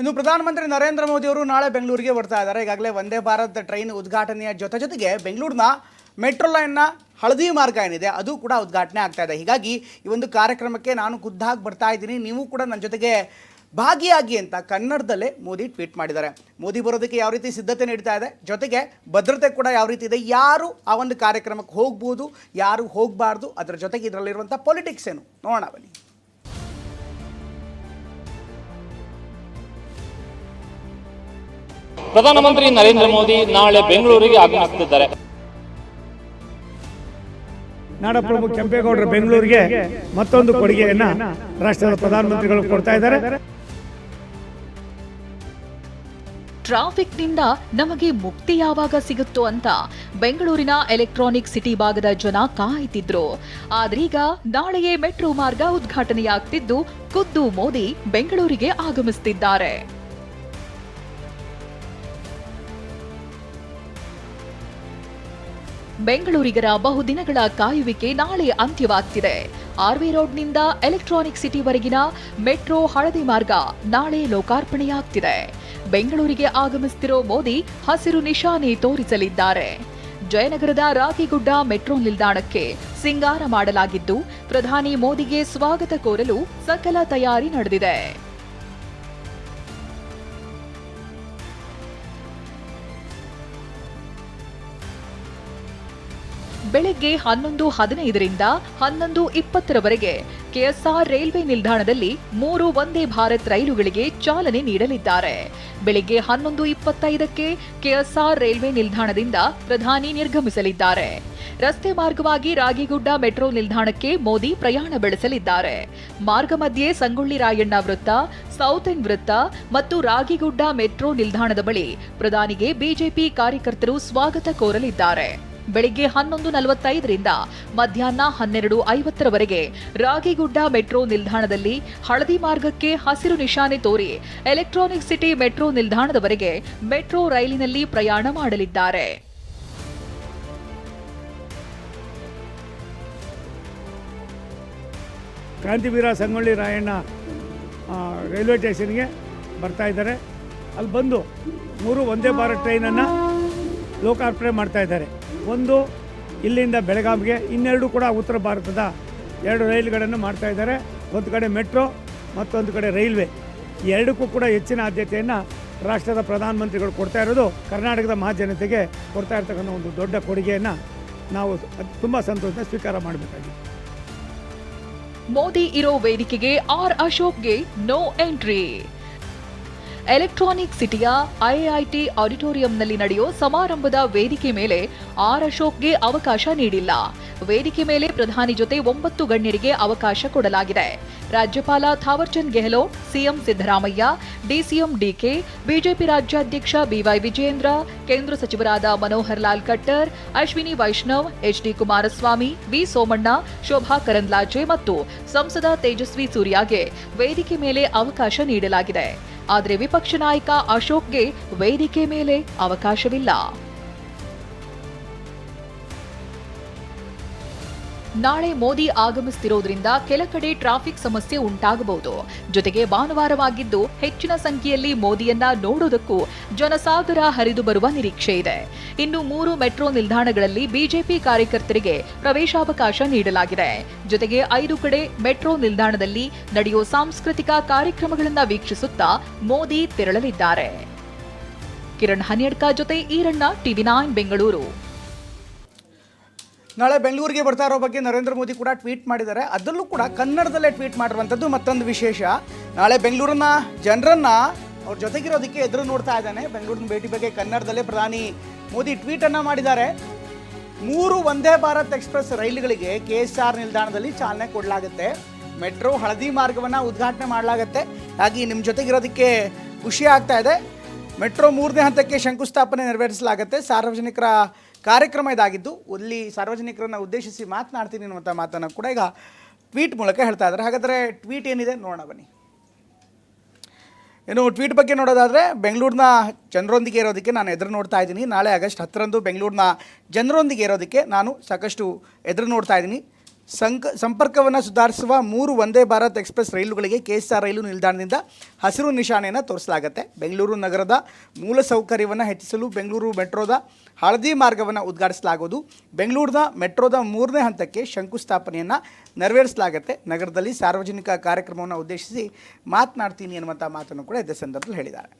ಇನ್ನು ಪ್ರಧಾನಮಂತ್ರಿ ನರೇಂದ್ರ ಮೋದಿ ಅವರು ನಾಳೆ ಬೆಂಗಳೂರಿಗೆ ಬರ್ತಾ ಇದ್ದಾರೆ. ಈಗಾಗಲೇ ವಂದೇ ಭಾರತ್ ಟ್ರೈನ್ ಉದ್ಘಾಟನೆಯ ಜೊತೆ ಜೊತೆಗೆ ಬೆಂಗಳೂರಿನ ಮೆಟ್ರೋ ಲೈನ್ನ ಹಳದಿ ಮಾರ್ಗ ಏನಿದೆ, ಅದು ಕೂಡ ಉದ್ಘಾಟನೆ ಆಗ್ತಾ ಇದೆ. ಹೀಗಾಗಿ ಈ ಒಂದು ಕಾರ್ಯಕ್ರಮಕ್ಕೆ ನಾನು ಖುದ್ದಾಗಿ ಬರ್ತಾ ಇದ್ದೀನಿ. ನೀವು ಕೂಡ ನನ್ನ ಜೊತೆಗೆ ಭಾಗಿಯಾಗಿ ಅಂತ ಕನ್ನಡದಲ್ಲೇ ಮೋದಿ ಟ್ವೀಟ್ ಮಾಡಿದ್ದಾರೆ. ಮೋದಿ ಬರೋದಕ್ಕೆ ಯಾವ ರೀತಿ ಸಿದ್ಧತೆ ನೀಡ್ತಾ ಇದೆ, ಜೊತೆಗೆ ಭದ್ರತೆ ಕೂಡ ಯಾವ ರೀತಿ ಇದೆ, ಯಾರು ಆ ಒಂದು ಕಾರ್ಯಕ್ರಮಕ್ಕೆ ಹೋಗ್ಬೋದು, ಯಾರು ಹೋಗಬಾರ್ದು, ಅದರ ಜೊತೆಗೆ ಇದರಲ್ಲಿರುವಂಥ ಪೊಲಿಟಿಕ್ಸ್ ಏನು? ನೋಡೋಣ ಬನ್ನಿ. ಪ್ರಧಾನಮಂತ್ರಿ ನರೇಂದ್ರ ಮೋದಿ ನಾಳೆ ಬೆಂಗಳೂರಿಗೆ ಆಗಮಿಸುತ್ತಿದ್ದಾರೆ. ನಾಡಪ್ರಭು ಕೆಂಪೇಗೌಡರು ಬೆಂಗಳೂರಿಗೆ ಮತ್ತೊಂದು ಕೊಡುಗೆಯನ್ನ ರಾಷ್ಟ್ರದ ಪ್ರಧಾನಮಂತ್ರಿಗಳು ಕೊಡ್ತಾ ಇದ್ದಾರೆ. ಟ್ರಾಫಿಕ್ನಿಂದ ನಮಗೆ ಮುಕ್ತಿ ಯಾವಾಗ ಸಿಗುತ್ತೋ ಅಂತ ಬೆಂಗಳೂರಿನ ಎಲೆಕ್ಟ್ರಾನಿಕ್ ಸಿಟಿ ಭಾಗದ ಜನ ಕಾಯ್ತಿದ್ರು. ಆದ್ರೀಗ ನಾಳೆಯೇ ಮೆಟ್ರೋ ಮಾರ್ಗ ಉದ್ಘಾಟನೆಯಾಗ್ತಿದ್ದು ಖುದ್ದು ಮೋದಿ ಬೆಂಗಳೂರಿಗೆ ಆಗಮಿಸುತ್ತಿದ್ದಾರೆ ಬೆಂಗಳೂರಿಗರ ಬಹುದಿನಗಳ ಕಾಯುವಿಕೆ ನಾಳೆ ಅಂತ್ಯವಾಗ್ತಿದೆ. ಆರ್ವಿ ರೋಡ್ನಿಂದ ಎಲೆಕ್ಟ್ರಾನಿಕ್ ಸಿಟಿವರೆಗಿನ ಮೆಟ್ರೋ ಹಳದಿ ಮಾರ್ಗ ನಾಳೆ ಲೋಕಾರ್ಪಣೆಯಾಗ್ತಿದೆ. ಬೆಂಗಳೂರಿಗೆ ಆಗಮಿಸುತ್ತಿರೋ ಮೋದಿ ಹಸಿರು ನಿಶಾನೆ ತೋರಿಸಲಿದ್ದಾರೆ. ಜಯನಗರದ ರಾಗಿಗುಡ್ಡ ಮೆಟ್ರೋ ನಿಲ್ದಾಣಕ್ಕೆ ಸಿಂಗಾರ ಮಾಡಲಾಗಿದ್ದು, ಪ್ರಧಾನಿ ಮೋದಿಗೆ ಸ್ವಾಗತ ಕೋರಲು ಸಕಲ ತಯಾರಿ ನಡೆದಿದೆ. ಬೆಳಗ್ಗೆ ಹನ್ನೊಂದು ಹದಿನೈದರಿಂದ ಹನ್ನೊಂದು ಇಪ್ಪತ್ತರವರೆಗೆ ಕೆಎಸ್ಆರ್ ರೈಲ್ವೆ ನಿಲ್ದಾಣದಲ್ಲಿ ಮೂರು ವಂದೇ ಭಾರತ್ ರೈಲುಗಳಿಗೆ ಚಾಲನೆ ನೀಡಲಿದ್ದಾರೆ. ಬೆಳಗ್ಗೆ ಹನ್ನೊಂದು ಇಪ್ಪತ್ತೈದಕ್ಕೆ ಕೆಎಸ್ಆರ್ ರೈಲ್ವೆ ನಿಲ್ದಾಣದಿಂದ ಪ್ರಧಾನಿ ನಿರ್ಗಮಿಸಲಿದ್ದಾರೆ. ರಸ್ತೆ ಮಾರ್ಗವಾಗಿ ರಾಗಿಗುಡ್ಡ ಮೆಟ್ರೋ ನಿಲ್ದಾಣಕ್ಕೆ ಮೋದಿ ಪ್ರಯಾಣ ಬೆಳೆಸಲಿದ್ದಾರೆ. ಮಾರ್ಗ ಮಧ್ಯೆ ಸಂಗೊಳ್ಳಿ ರಾಯಣ್ಣ ವೃತ್ತ, ಸೌತ್ ಎಂಡ್ ವೃತ್ತ ಮತ್ತು ರಾಗಿಗುಡ್ಡ ಮೆಟ್ರೋ ನಿಲ್ದಾಣದ ಬಳಿ ಪ್ರಧಾನಿಗೆ ಬಿಜೆಪಿ ಕಾರ್ಯಕರ್ತರು ಸ್ವಾಗತ ಕೋರಲಿದ್ದಾರೆ. ಬೆಳಿಗ್ಗೆ ಹನ್ನೊಂದು ನಲವತ್ತೈದರಿಂದ ಮಧ್ಯಾಹ್ನ ಹನ್ನೆರಡು ಐವತ್ತರವರೆಗೆ ರಾಗಿಗುಡ್ಡ ಮೆಟ್ರೋ ನಿಲ್ದಾಣದಲ್ಲಿ ಹಳದಿ ಮಾರ್ಗಕ್ಕೆ ಹಸಿರು ನಿಶಾನೆ ತೋರಿ ಎಲೆಕ್ಟ್ರಾನಿಕ್ ಸಿಟಿ ಮೆಟ್ರೋ ನಿಲ್ದಾಣದವರೆಗೆ ಮೆಟ್ರೋ ರೈಲಿನಲ್ಲಿ ಪ್ರಯಾಣ ಮಾಡಲಿದ್ದಾರೆ. ಕ್ರಾಂತಿವೀರ ಸಂಗೊಳ್ಳಿ ರಾಯಣ್ಣ ರೈಲ್ವೆ ಸ್ಟೇಷನ್ಗೆ ಬರ್ತಾ ಇದ್ದಾರೆ. ಅಲ್ಲಿ ಬಂದು ಮೂರು ಒಂದೇ ಭಾರತ್ ಟ್ರೈನನ್ನು ಲೋಕಾರ್ಪಣೆ ಮಾಡ್ತಾ ಇದ್ದಾರೆ. ಒಂದು, ಇಲ್ಲಿಂದ ಬೆಳಗಾವಿಗೆ, ಇನ್ನೆರಡು ಕೂಡ ಉತ್ತರ ಭಾರತದ ಎರಡು ರೈಲುಗಳನ್ನು ಮಾಡ್ತಾ ಇದ್ದಾರೆ. ಒಂದು ಕಡೆ ಮೆಟ್ರೋ, ಮತ್ತೊಂದು ಕಡೆ ರೈಲ್ವೆ. ಎರಡಕ್ಕೂ ಕೂಡ ಹೆಚ್ಚಿನ ಆದ್ಯತೆಯನ್ನು ರಾಷ್ಟ್ರದ ಪ್ರಧಾನಮಂತ್ರಿಗಳು ಕೊಡ್ತಾ ಇರೋದು ಕರ್ನಾಟಕದ ಮಹಾಜನತೆಗೆ ಕೊಡ್ತಾ ಇರ್ತಕ್ಕಂಥ ಒಂದು ದೊಡ್ಡ ಕೊಡುಗೆಯನ್ನು ನಾವು ತುಂಬ ಸಂತೋಷ ಸ್ವೀಕಾರ ಮಾಡಬೇಕಾಗಿದೆ. ಮೋದಿ ಇರೋ ವೇದಿಕೆಗೆ ಆರ್ ಅಶೋಕ್ಗೆ ನೋ ಎಂಟ್ರಿ ಎಲೆಕ್ಟ್ರಾನಿಕ್ ಸಿಟಿಯ ಐಐಟಿ ಆಡಿಟೋರಿಯಂನಲ್ಲಿ ನಡೆಯೋ ಸಮಾರಂಭದ ವೇದಿಕೆ ಮೇಲೆ ಆರ್ ಅಶೋಕ್ಗೆ ಅವಕಾಶ ನೀಡಿಲ್ಲ. ವೇದಿಕೆ ಮೇಲೆ ಪ್ರಧಾನಿ ಜೊತೆ ಒಂಬತ್ತು ಗಣ್ಯರಿಗೆ ಅವಕಾಶ ಕೊಡಲಾಗಿದೆ. ರಾಜ್ಯಪಾಲ Thaawarchand Gehlot, CM Siddaramaiah, DCM DK, BJP ರಾಜ್ಯಾಧ್ಯಕ್ಷ ಬಿವೈ ವಿಜೇಂದ್ರ ಕೇಂದ್ರ ಸಚಿವರಾದ ಮನೋಹರ್ ಲಾಲ್ ಖಟ್ಟರ್ ಅಶ್ವಿನಿ ವೈಷ್ಣವ್, ಎಚ್ಡಿ ಕುಮಾರಸ್ವಾಮಿ, ವಿ ಸೋಮಣ್ಣ, ಶೋಭಾ ಕರಂದ್ಲಾಜೆ ಮತ್ತು ಸಂಸದ ತೇಜಸ್ವಿ ಸೂರ್ಯಾಗೆ ವೇದಿಕೆ ಮೇಲೆ ಅವಕಾಶ ನೀಡಲಾಗಿದೆ. ಆದರೆ ವಿಪಕ್ಷ ನಾಯಕ ಅಶೋಕ್ಗೆ ವೇದಿಕೆ ಮೇಲೆ ಅವಕಾಶವಿಲ್ಲ. ನಾಳೆ ಮೋದಿ ಆಗಮಿಸುತ್ತಿರುವುದರಿಂದ ಕೆಲ ಕಡೆ ಟ್ರಾಫಿಕ್ ಸಮಸ್ಯೆ ಉಂಟಾಗಬಹುದು. ಜೊತೆಗೆ ಭಾನುವಾರವಾಗಿದ್ದು ಹೆಚ್ಚಿನ ಸಂಖ್ಯೆಯಲ್ಲಿ ಮೋದಿಯನ್ನ ನೋಡೋದಕ್ಕೂ ಜನಸಾಗರ ಹರಿದು ಬರುವ ನಿರೀಕ್ಷೆ ಇದೆ. ಇನ್ನು ಮೂರು ಮೆಟ್ರೋ ನಿಲ್ದಾಣಗಳಲ್ಲಿ ಬಿಜೆಪಿ ಕಾರ್ಯಕರ್ತರಿಗೆ ಪ್ರವೇಶಾವಕಾಶ ನೀಡಲಾಗಿದೆ. ಜೊತೆಗೆ ಐದು ಕಡೆ ಮೆಟ್ರೋ ನಿಲ್ದಾಣದಲ್ಲಿ ನಡೆಯುವ ಸಾಂಸ್ಕೃತಿಕ ಕಾರ್ಯಕ್ರಮಗಳನ್ನು ವೀಕ್ಷಿಸುತ್ತಾ ಮೋದಿ ತೆರಳಲಿದ್ದಾರೆ. ಕಿರಣ್ ಹನಿಯಡ್ಕ ಜೊತೆ ಈರಣ್ಣ, ಟಿವಿ ನೈನ್, ಬೆಂಗಳೂರು. ನಾಳೆ ಬೆಂಗಳೂರಿಗೆ ಬರ್ತಾ ಇರೋ ಬಗ್ಗೆ ನರೇಂದ್ರ ಮೋದಿ ಕೂಡ ಟ್ವೀಟ್ ಮಾಡಿದ್ದಾರೆ. ಅದರಲ್ಲೂ ಕೂಡ ಕನ್ನಡದಲ್ಲೇ ಟ್ವೀಟ್ ಮಾಡಿರುವಂಥದ್ದು ಮತ್ತೊಂದು ವಿಶೇಷ. ನಾಳೆ ಬೆಂಗಳೂರನ್ನ ಜನರನ್ನ ಅವ್ರ ಜೊತೆಗಿರೋದಕ್ಕೆ ಎದುರು ನೋಡ್ತಾ ಇದ್ದಾನೆ. ಬೆಂಗಳೂರಿನ ಭೇಟಿ ಬಗ್ಗೆ ಕನ್ನಡದಲ್ಲೇ ಪ್ರಧಾನಿ ಮೋದಿ ಟ್ವೀಟನ್ನು ಮಾಡಿದ್ದಾರೆ. ಮೂರು ವಂದೇ ಭಾರತ್ ಎಕ್ಸ್ಪ್ರೆಸ್ ರೈಲುಗಳಿಗೆ ಕೆ ಎಸ್ ಆರ್ ನಿಲ್ದಾಣದಲ್ಲಿ ಚಾಲನೆ ಕೊಡಲಾಗುತ್ತೆ. ಮೆಟ್ರೋ ಹಳದಿ ಮಾರ್ಗವನ್ನು ಉದ್ಘಾಟನೆ ಮಾಡಲಾಗುತ್ತೆ. ಹಾಗೆ ನಿಮ್ಮ ಜೊತೆಗಿರೋದಕ್ಕೆ ಖುಷಿ ಆಗ್ತಾ ಇದೆ. ಮೆಟ್ರೋ ಮೂರನೇ ಹಂತಕ್ಕೆ ಶಂಕುಸ್ಥಾಪನೆ ನೆರವೇರಿಸಲಾಗುತ್ತೆ. ಸಾರ್ವಜನಿಕರ ಕಾರ್ಯಕ್ರಮ ಇದಾಗಿದ್ದು ಅಲ್ಲಿ ಸಾರ್ವಜನಿಕರನ್ನು ಉದ್ದೇಶಿಸಿ ಮಾತನಾಡ್ತೀನಿ ಅನ್ನುವಂಥ ಮಾತನ್ನು ಕೂಡ ಈಗ ಟ್ವೀಟ್ ಮೂಲಕ ಹೇಳ್ತಾ ಇದ್ದಾರೆ. ಹಾಗಾದರೆ ಟ್ವೀಟ್ ಏನಿದೆ ನೋಡೋಣ ಬನ್ನಿ. ಇನ್ನು ಟ್ವೀಟ್ ಬಗ್ಗೆ ನೋಡೋದಾದರೆ, ಬೆಂಗಳೂರಿನ ಜನರೊಂದಿಗೆ ಇರೋದಕ್ಕೆ ನಾನು ಎದುರು ನೋಡ್ತಾ ಇದ್ದೀನಿ. ನಾಳೆ ಆಗಸ್ಟ್ ಹತ್ತರಂದು ಬೆಂಗಳೂರಿನ ಜನರೊಂದಿಗೆ ಇರೋದಕ್ಕೆ ನಾನು ಸಾಕಷ್ಟು ಎದುರು ನೋಡ್ತಾ ಇದ್ದೀನಿ. ಸಂಕ ಸಂಪರ್ಕವನ್ನು ಸುಧಾರಿಸುವ ಮೂರು ವಂದೇ ಭಾರತ್ ಎಕ್ಸ್ಪ್ರೆಸ್ ರೈಲುಗಳಿಗೆ ಕೆ ಎಸ್ ಆರ್ ರೈಲು ನಿಲ್ದಾಣದಿಂದ ಹಸಿರು ನಿಶಾನೆಯನ್ನು ತೋರಿಸಲಾಗುತ್ತೆ. ಬೆಂಗಳೂರು ನಗರದ ಮೂಲ ಸೌಕರ್ಯವನ್ನು ಹೆಚ್ಚಿಸಲು ಬೆಂಗಳೂರು ಮೆಟ್ರೋದ ಹಳದಿ ಮಾರ್ಗವನ್ನು ಉದ್ಘಾಟಿಸಲಾಗುವುದು. ಬೆಂಗಳೂರಿನ ಮೆಟ್ರೋದ ಮೂರನೇ ಹಂತಕ್ಕೆ ಶಂಕುಸ್ಥಾಪನೆಯನ್ನು ನೆರವೇರಿಸಲಾಗುತ್ತೆ. ನಗರದಲ್ಲಿ ಸಾರ್ವಜನಿಕ ಕಾರ್ಯಕ್ರಮವನ್ನು ಉದ್ದೇಶಿಸಿ ಮಾತನಾಡ್ತೀನಿ ಅನ್ನುವಂಥ ಮಾತನ್ನು ಕೂಡ ಇದೇ ಸಂದರ್ಭದಲ್ಲಿ ಹೇಳಿದ್ದಾರೆ.